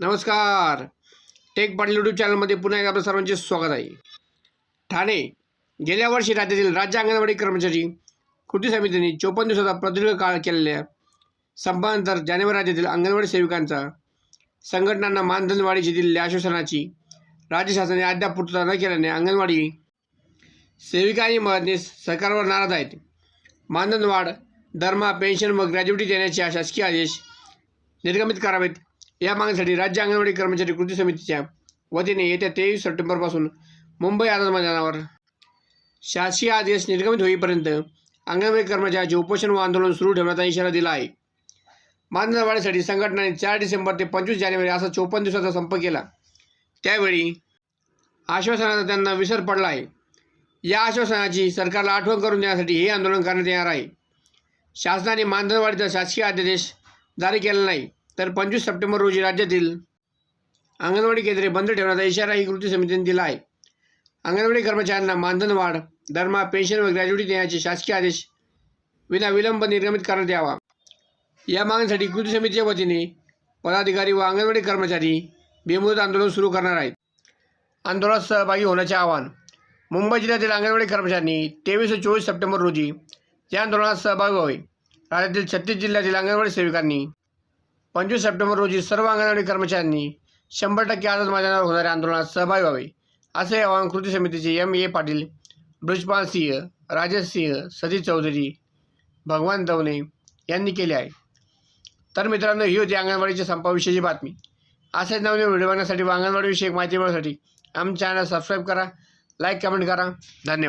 नमस्कार. Take Patil YouTube चॅनलमध्ये पुन्हा एकदा आपल्या सर्वांचे स्वागत आहे. ठाणे गेल्या वर्षी राज्यातील राज्य अंगणवाडी कर्मचारी कृती समितीने चोपन्न दिवसाचा प्रदीर्घ काळ केलेल्या संपानंतर जानेवारी राज्यातील अंगणवाडी सेविकांचा संघटनांना मानधन वाढीची दिलेल्या आश्वासनाची राज्य शासनाने अद्याप पूर्तता न केल्याने अंगणवाडी सेविका आणि मदतनीस सरकारवर नाराज आहेत. मानधनवाढ दरमा पेन्शन व ग्रॅज्युटी देण्याचे शासकीय आदेश निर्गमित करावेत. या मागणीसाठी राज्य अंगणवाडी कर्मचारी कृती समितीच्या वतीने येत्या तेवीस सप्टेंबरपासून मुंबई आझाद मैदानावर शासकीय आदेश निर्गमित होईपर्यंत अंगणवाडी कर्मचाऱ्याचे उपोषण व आंदोलन सुरू ठेवण्याचा इशारा दिला आहे. मानधनवाढीसाठी संघटनाने संघटनेने चार डिसेंबर ते पंचवीस जानेवारी असा चोपन्न दिवसाचा संप केला. त्यावेळी आश्वासनाचा त्यांना विसर पडला आहे. या आश्वासनाची सरकारला आठवण करून देण्यासाठी हे आंदोलन करण्यात येणार आहे. शासनाने मानधनवाडीचा शासकीय आदेश जारी केला नाही. तर पंचवीस सप्टेंबर रोजी राज्यातील अंगणवाडी केंद्रे बंद ठेवण्याचा इशाराही कृती समितीने दिला आहे. अंगणवाडी कर्मचाऱ्यांना मानधन वाढ दरमा पेन्शन व ग्रॅज्युटी देण्याचे शासकीय आदेश विना विलंब निर्गमित करण्यात यावा. या मागणीसाठी कृती समितीच्या वतीने पदाधिकारी व अंगणवाडी कर्मचारी बेमुदत आंदोलन सुरू करणार आहेत. आंदोलनात सहभागी होण्याचे आवाहन मुंबई जिल्ह्यातील अंगणवाडी कर्मचाऱ्यांनी तेवीस व चोवीस सप्टेंबर रोजी या आंदोलनात सहभागी व्हावे. राज्यातील छत्तीस जिल्ह्यातील अंगणवाडी सेविकांनी पंचवीस सप्टेंबर रोजी सर्व अंगणवाडी कर्मचाऱ्यांनी शंभर टक्के आझाद मैदानावर होणाऱ्या आंदोलनात सहभागी व्हावे. असे आवाहन कृती समितीचे एम. ए. पाटील ब्रजपाल सिंह राजेश सिंह सतीश चौधरी भगवान दवणे यांनी केले आहे. तर मित्रांनो ही होती अंगणवाडीच्या संपाविषयीची बातमी. असेच नवीन व्हिडिओ बघण्यासाठी व अंगणवाडीविषयक माहिती मिळवण्यासाठी आमच्या चॅनल सबस्क्राईब करा लाईक कमेंट करा. धन्यवाद.